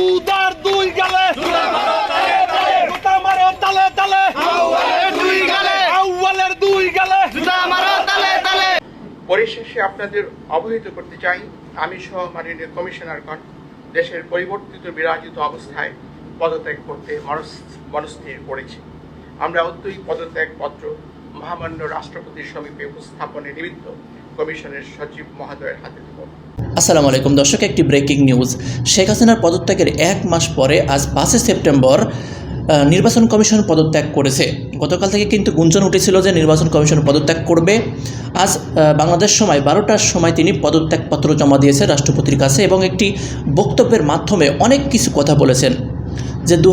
উদার দুই গেলে। পরিশেষে আপনাদের অবহিত করতে চাই। আমি সহ মাননীয় কমিশনারগণ দেশের পরিবর্তিত বিরাজিত অবস্থায় পদত্যাগ করতে মনস্থির করেছি। আমরা অত্যই পদত্যাগ পত্র মহামান্য রাষ্ট্রপতির সমীপে উপস্থাপনের নিমিত্ত কমিশনের সচিব মহোদয়ের হাতে দেব। আসসালামু আলাইকুম দর্শক, একটি ব্রেকিং নিউজ শেখ হাসিনার পদত্যাগের এক মাস পরে আজ পাঁচই সেপ্টেম্বর নির্বাচন কমিশন পদত্যাগ করেছে। গতকাল থেকে কিন্তু গুঞ্জন উঠেছিল যে নির্বাচন কমিশন পদত্যাগ করবে। আজ বাংলাদেশ সময় বারোটার সময় তিনি পদত্যাগপত্র জমা দিয়েছে রাষ্ট্রপতির কাছে এবং একটি বক্তব্যের মাধ্যমে অনেক কিছু কথা বলেছেন। যে দু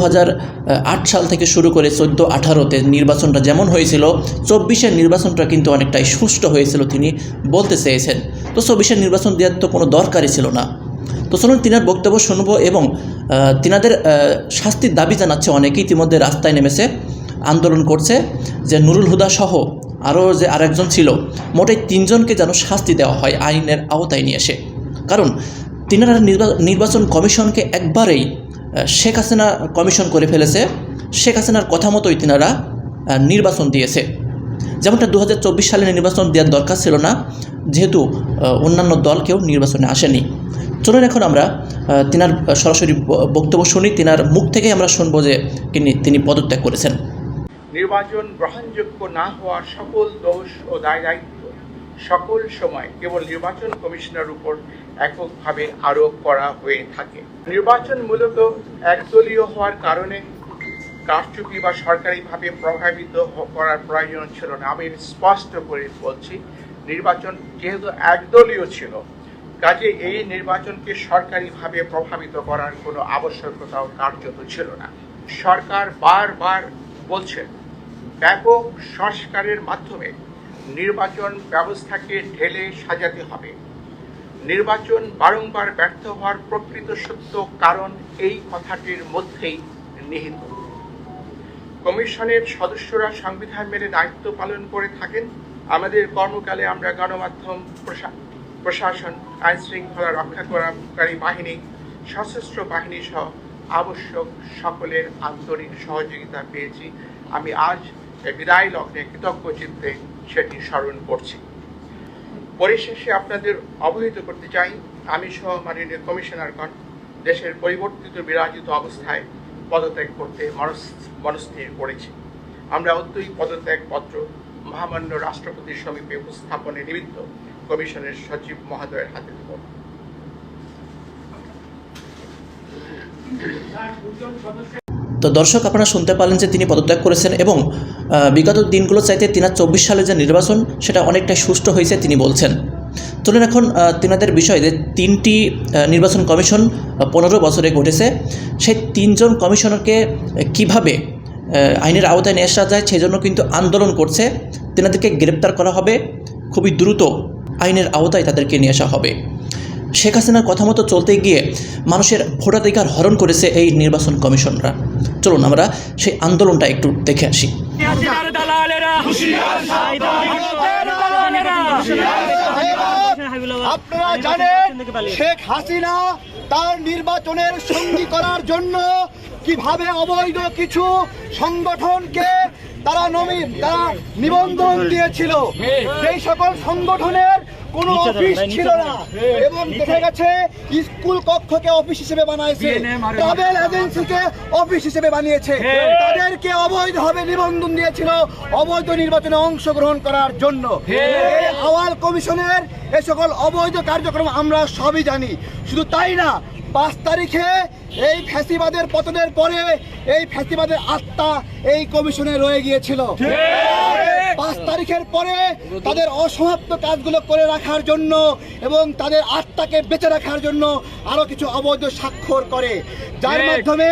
সাল থেকে শুরু করে চোদ্দ, আঠারোতে নির্বাচনটা যেমন হয়েছিল, চব্বিশের নির্বাচনটা কিন্তু অনেকটাই সুষ্ঠু হয়েছিল তিনি বলতে চেয়েছেন। তো চব্বিশের নির্বাচন দেওয়ার তো কোনো দরকারই ছিল না। তো চলুন তিনার বক্তব্য শুনব এবং তিনাদের শাস্তির দাবি জানাচ্ছে অনেকে ইতিমধ্যে রাস্তায় নেমেছে, আন্দোলন করছে যে নুরুল হুদা সহ আরও যে আরেকজন ছিল মোটে তিনজনকে যেন শাস্তি দেওয়া হয় আইনের আওতায় নিয়ে এসে। কারণ তিনারা নির্বাচন কমিশনকে একবারেই শেখ হাসিনা কমিশন করে ফেলেছে। শেখ হাসিনার কথা মতোই তিনারা নির্বাচন দিয়েছে। যেমনটা দু হাজার চব্বিশ সালে নির্বাচন দেওয়ার দরকার ছিল না, যেহেতু অন্যান্য দল কেউ নির্বাচনে আসেনি। চলুন এখন আমরা তিনার সরাসরি বক্তব্য শুনি। তিনার মুখ থেকেই আমরা শুনব যে তিনি পদত্যাগ করেছেন। নির্বাচন গ্রহণযোগ্য না হওয়ার সকল দোষ ও দায় দায়িত্ব সকল সময় কেবল নির্বাচন কমিশনের উপর এককভাবে আরোপ করা হয়ে থাকে। নির্বাচন মূলত একদলীয় হওয়ার কারণে কারচুপি বা সরকারিভাবে প্রভাবিত করার প্রয়োজন ছিল না। আমি স্পষ্ট করে বলছি, নির্বাচন যেহেতু একদলীয় ছিল, কাজে এই নির্বাচনকে সরকারিভাবে প্রভাবিত করার কোনো আবশ্যকতাও কার্যত ছিল না। সরকার বারবার বলছে, ব্যাপক সংস্কারের মাধ্যমে নির্বাচন ব্যবস্থাকে ঢেলে সাজাতে হবে। নির্বাচন বারংবার ব্যর্থ হওয়ার প্রকৃত সত্য কারণ এই কথাটির মধ্যেই নিহিত। কমিশনের সদস্যরা সংবিধান মেনে দায়িত্ব পালন করে থাকেন। আমাদের কর্মকালে আমরা গণমাধ্যম, প্রশা- প্রশাসন আইন শৃঙ্খলা রক্ষা করাকারী বাহিনী, সশস্ত্র বাহিনী সহ আবশ্যক সকলের আন্তরিক সহযোগিতা পেয়েছি। আমি আজ বিদায় লগ্নে কৃতজ্ঞ চিত্তে সেটি স্মরণ করছি। পরিশেষে আপনাদের অবহিত করতে চাই, আমি সহ মাননীয় কমিশনারগণ দেশের পরিবর্তিত বিরাজিত অবস্থায় পদত্যাগ করতে মনস্থির করেছি। আমরা অত্যই পদত্যাগ পত্র মহামান্য রাষ্ট্রপতির সমীপে উপস্থাপনের নিমিত্ত কমিশনের সচিব মহোদয়ের হাতে দেব। তো দর্শক, আপনারা শুনতে পারলেন যে তিনি পদত্যাগ করেছেন এবং বিগত দিনগুলো চাইতে তিনার চব্বিশ সালে যে নির্বাচন, সেটা অনেকটাই সুষ্ঠু হয়েছে তিনি বলছেন। চলুন এখন তিনাদের বিষয়ে যে তিনটি নির্বাচন কমিশন পনেরো বছরে ঘটেছে। সেই তিনজন কমিশনারকে কীভাবে আইনের আওতায় নিয়ে আসা যায় সেই জন্য কিন্তু আন্দোলন করছে। তেনাদেরকে গ্রেপ্তার করা হবে। খুবই দ্রুত আইনের আওতায় তাদেরকে নিয়ে আসা হবে। শেখ হাসিনার কথা মতো চলতে গিয়ে মানুষের ভোটাধিকার হরণ করেছে এই নির্বাচন কমিশনরা। চলুন আমরা সেই আন্দোলনটা একটু দেখে আসি। হাসিনার দালালেরা আপনারা জানেন শেখ হাসিনা তার নির্বাচনের সঙ্গী করার জন্য কীভাবে অবৈধ কিছু সংগঠনকে তারা নমিন তারা নিবন্ধন দিয়েছিল। সেই সকল সংগঠনের কোনো অফিস ছিল না। এবং দেখা গেছে স্কুল কক্ষকে অফিস হিসেবে বানাইছে। ট্রাভেল এজেন্সিকে অফিস হিসেবে বানিয়েছে। তাদেরকে অবৈধভাবে নিবন্ধন দিয়েছিল অবৈধ নির্বাচনে অংশগ্রহণ করার জন্য। আওয়াল কমিশনের এ সকল অবৈধ কার্যক্রম আমরা সবই জানি। শুধু তাই না পাঁচ তারিখে এই ফ্যাসিবাদের পতনের পরে এই ফ্যাসিবাদের আত্মা এই কমিশনে রয়ে গিয়েছিল। পাঁচ তারিখের পরে তাদের অসমাপ্ত কাজগুলো করে রাখার জন্য এবং তাদের আত্মাকে বেঁচে রাখার জন্য আরও কিছু অবৈধ স্বাক্ষর করে। যার মাধ্যমে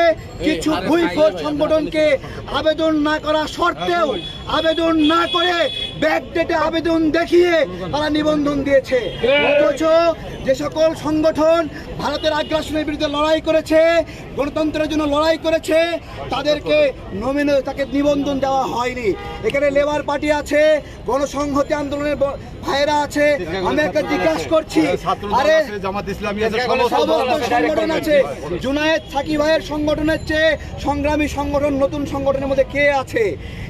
কিছু ভুইফোর সংগঠনকে আবেদন না করা সত্ত্বেও আবেদন না করে আবেদন দেখিয়ে তারা নিবন্ধন দিয়েছে। অথচ যে সকল সংগঠন ভারতের আগ্রাসনের বিরুদ্ধে লড়াই করেছে, গণতন্ত্রের জন্য লড়াই করেছে, তাদেরকে নমিনে তাকে নিবন্ধন দেওয়া হয়নি। এখানে লেবার পার্টি আছে, গণসংহতি আন্দোলনের ভাইয়েরা আছে, আমি একটা জিজ্ঞাসা করছি, আরে সংগঠন আছে, জুনায়েদ সাকি ভাইয়ের সংগঠনের চেয়ে সংগ্রামী সংগঠন, নতুন সংগঠনের মধ্যে কে আছে?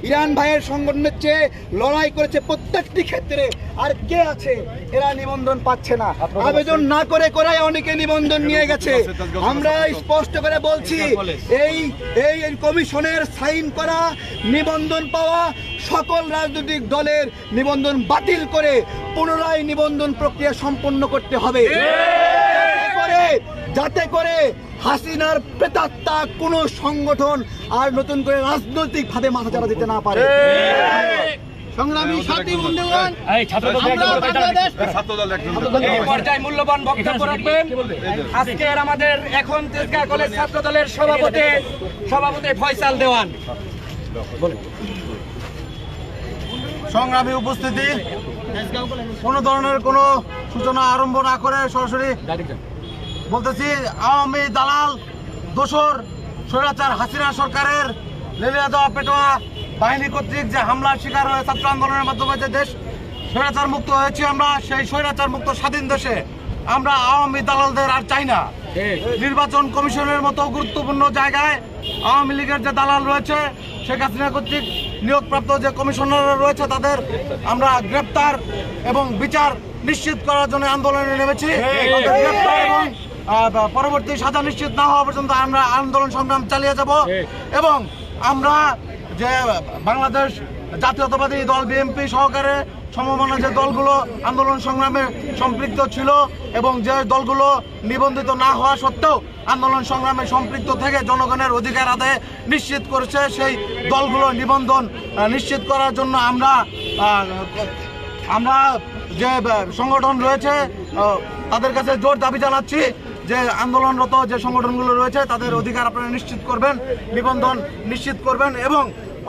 ইরান ভাইয়ের সংগঠনের চেয়ে লড়াই করেছে প্রত্যেকটি ক্ষেত্রে। আর কে আছে? এরা নিবন্ধন পাচ্ছে না। আবেদন না করে করাই অনেকে নিবন্ধন নিয়ে গেছে। আমরা স্পষ্ট করে বলছি এই এই কমিশনের সাইন করা নিবন্ধন পাওয়া সকল রাজনৈতিক দলের নিবন্ধন বাতিল করে পুনরায় নিবন্ধন প্রক্রিয়া সম্পন্ন করতে হবে। যাতে করে হাসিনার প্রেতাত্মা কোন সংগঠন আর নতুন করে রাজনৈতিক ভাবে মাথা চারা দিতে না পারে। সংগ্রামী সাথী বন্ধুগণ এই ছাত্রদল আমরা বাংলাদেশ ছাত্রদল একজন এই পর্যায়ে মূল্যবান বক্তব্য রাখবেন। আজকের আমাদের এখন তেজগাঁ কলেজ ছাত্র দলের সভাপতি সভাপতি ফয়সাল দেওয়ান। সংগ্রামী উপস্থিতি কোনো ধরনের কোনো সূচনা আরম্ভ না করে সরাসরি বলতেছি আওয়ামী দালাল দোসর স্বৈরাচার হাসিনা সরকারের লেলিয়া দেওয়া পেটোয়া বাহিনী কর্তৃক যে হামলার শিকার হয়ে ছাত্র আন্দোলনের মাধ্যমে যে দেশ স্বৈরাচার মুক্ত হয়েছি আমরা সেই স্বৈরাচার মুক্ত স্বাধীন দেশে আমরা আওয়ামী দালালদের আর চাই না। নির্বাচন কমিশনের মতো গুরুত্বপূর্ণ জায়গায় আওয়ামী লীগের যে দালাল রয়েছে শেখ হাসিনা কর্তৃক নিয়োগপ্রাপ্ত যে কমিশনাররা রয়েছে তাদের আমরা গ্রেপ্তার এবং বিচার নিশ্চিত করার জন্য আন্দোলনে নেমেছি। গ্রেপ্তার এবং পরবর্তী সাজা নিশ্চিত না হওয়া পর্যন্ত আমরা আন্দোলন সংগ্রাম চালিয়ে যাব। এবং আমরা যে বাংলাদেশ জাতীয়তাবাদী দল বিএনপি সহকারে সমমনা যে দলগুলো আন্দোলন সংগ্রামে সম্পৃক্ত ছিল এবং যে দলগুলো নিবন্ধিত না হওয়া সত্ত্বেও আন্দোলন সংগ্রামে সম্পৃক্ত থেকে জনগণের অধিকার আদায় নিশ্চিত করেছে, সেই দলগুলো নিবন্ধন নিশ্চিত করার জন্য আমরা আমরা যে সংগঠন রয়েছে তাদের কাছে জোর দাবি জানাচ্ছি যে আন্দোলনরত যে সংগঠনগুলো রয়েছে, তাদের অধিকার আপনারা নিশ্চিত করবেন, নিবন্ধন নিশ্চিত করবেন এবং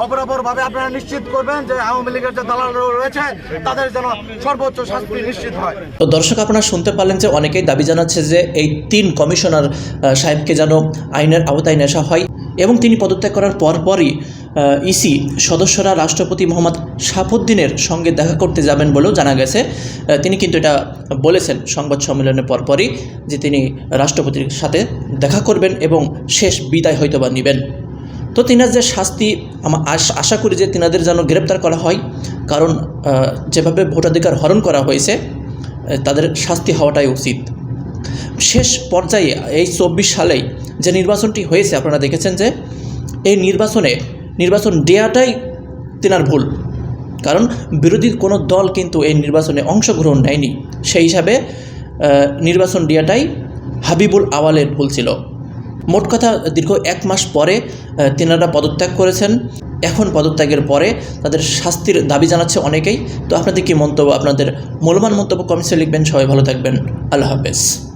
অপরাপরভাবে আপনারা নিশ্চিত করবেন যে আওয়ামী লীগের যে দালাল রয়েছে, তাদের যেন সর্বোচ্চ শাস্তি নিশ্চিত হয়। তো দর্শক, আপনারা শুনতে পারলেন যে অনেকেই দাবি জানাচ্ছে যে এই তিন কমিশনার সাহেবকে যেন আইনের আওতায় নেশা হয় এবং তিনি পদত্যাগ করার পরপরই ইসি সদস্যরা রাষ্ট্রপতি মোহাম্মদ শাহাবুদ্দিনের সঙ্গে দেখা করতে যাবেন বলেও জানা গেছে। তিনি কিন্তু এটা বলেছেন সংবাদ সম্মেলনের পরপরই যে তিনি রাষ্ট্রপতির সাথে দেখা করবেন এবং শেষ বিদায় হয়তো বা নেবেন। তো তিনার যে শাস্তি আমার আশা করি যে তিনাদের যেন গ্রেপ্তার করা হয়, কারণ যেভাবে ভোটাধিকার হরণ করা হয়েছে তাদের শাস্তি হওয়াটাই উচিত। শেষ পর্যায়ে, এই চব্বিশ সালেই যে নির্বাচনটি হয়েছে, আপনারা দেখেছেন যে, এই নির্বাচনে, নির্বাচন দেওয়াটাই তেনার ভুল। কারণ, বিরোধী কোনো দল কিন্তু এই নির্বাচনে অংশগ্রহণ নেয়নি। সেই হিসাবে নির্বাচন দেওয়াটাই হাবিবুল আওয়ালের ভুল ছিল। মোট কথা দীর্ঘ এক মাস পরে তেনারা পদত্যাগ করেছেন। এখন পদত্যাগের পরে তাদের শাস্তির দাবি জানাচ্ছে অনেকেই। তো আপনাদের কি মন্তব্য, আপনাদের মূল্যবান মন্তব্য কমেন্টসে লিখবেন। সবাই ভালো থাকবেন। আল্লাহ হাফেজ।